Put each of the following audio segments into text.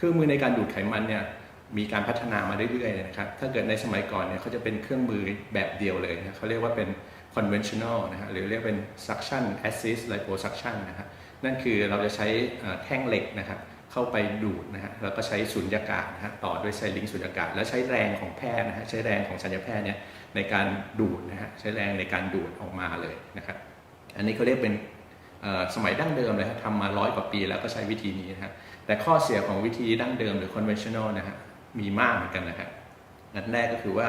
เครื่องมือในการดูดไขมันเนี่ยมีการพัฒนามาเรื่อยๆนะครับ ถ้าเกิดในสมัยก่อนเนี่ยเขาจะเป็นเครื่องมือแบบเดียวเลยนะเขาเรียกว่าเป็น conventional นะฮะหรือเรียกเป็น suction assist liposuction นะฮะนั่นคือเราจะใช้แท่งเหล็กนะครับเข้าไปดูดนะฮะแล้วก็ใช้สุญญากาศนะฮะต่อด้วยไซลิงสุญญากาศ แล้วใช้แรงของแพทย์นะฮะใช้แรงของสัญญาแพทย์เนี่ยในการดูดนะฮะใช้แรงในการดูดออกมาเลยนะครับอันนี้เขาเรียกเป็น สมัยดั้งเดิมเลยครับทำมาร้อยกว่าปีแล้วก็ใช้วิธีนี้นะฮะแต่ข้อเสียของวิธีดั้งเดิมหรือ conventional นะฮะมีมากเหมือนกันนะครับอันแรกก็คือว่า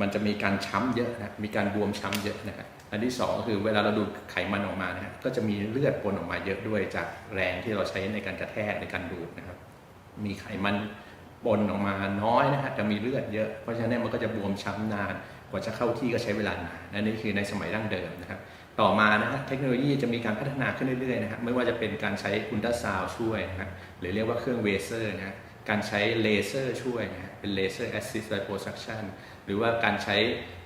มันจะมีการช้ำเยอะนะมีการบวมช้ำเยอะนะฮะอันที่สองก็คือเวลาเราดูดไขมันออกมานะฮะก็จะมีเลือดปนออกมาเยอะด้วยจากแรงที่เราใช้ในการกระแทกในการดูดนะครับ มีไขมันปนออกมาน้อยนะฮะแต่มีเลือดเยอะ เพราะฉะนั้นมันก็จะบวมช้ำนาน กว่าจะเข้าที่ก็ใช้เวลานานอันนี้คือในสมัยดั้งเดิมนะครับต่อมานะฮะเทคโนโลยีจะมีการพัฒนาขึ้นเรื่อยๆนะฮะไม่ว่าจะเป็นการใช้อุลตราซาวด์ช่วยนะฮะหรือเรียกว่าเครื่องเวเซอร์นะฮะการใช้เลเซอร์ช่วยนะฮะเป็นเลเซอร์แอสซิสต์ไลโพซัคชันหรือว่าการใช้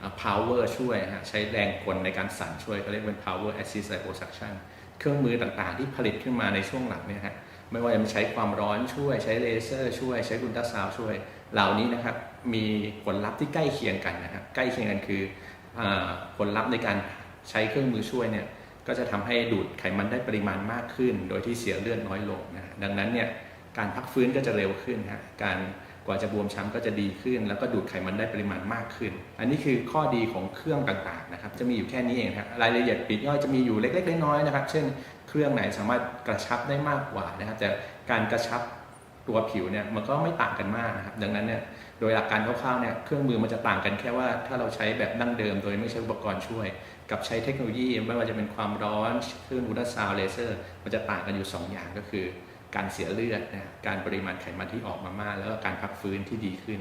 อ่า power ช่วยนะฮะใช้แรงกลในการสั่นช่วยก็เรียกเป็น power assist liposuction เครื่องมือต่างๆที่ผลิตขึ้นมาในช่วงหลังเนี่ยฮะ ไม่ว่าจะใช้ความร้อนช่วย ใช้เลเซอร์ช่วย ใช้อุลตราซาวช่วย เหล่านี้นะครับมีผลลัพธ์ที่ใกล้เคียงกันนะครับใกล้เคียงกันคืออผลลัพธ์ในการใช้เครื่องมือช่วยเนี่ยก็จะทำให้ดูดไขมันได้ปริมาณมากขึ้น โดยที่เสียเลือดน้อยลงนะดังนั้นเนี่ยการพักฟื้นก็จะเร็วขึ้นฮะการกว่าจะบวมช้ำก็จะดีขึ้น แล้วก็ดูดไขมันได้ปริมาณมากขึ้น อันนี้คือข้อดีของเครื่องต่างๆนะครับ จะมีอยู่แค่นี้เองครับรายละเอียดปลีกย่อยจะมีอยู่เล็กๆน้อยๆนะครับ เช่น เครื่องไหนสามารถกระชับได้มากกว่านะครับ แต่การกระชับตัวผิวเนี่ยมันก็ไม่ต่างกันมากนะครับ ดังนั้นเนี่ยโดยหลักการคร่าวๆเนี่ยเครื่องมือมันจะต่างกันแค่ว่าถ้าเราใช้แบบดั้งเดิมโดยไม่ใช้อุปกรณ์ช่วย กับใช้เทคโนโลยีไม่ว่าจะเป็นความร้อนคลื่นอุลตราซาวด์เลเซอร์มันจะต่างกันอยู่ 2 อย่างก็คือ การเสียเลือดนะการปริมาณไขมันที่ออกมามาก แล้วก็การพักฟื้นที่ดีขึ้น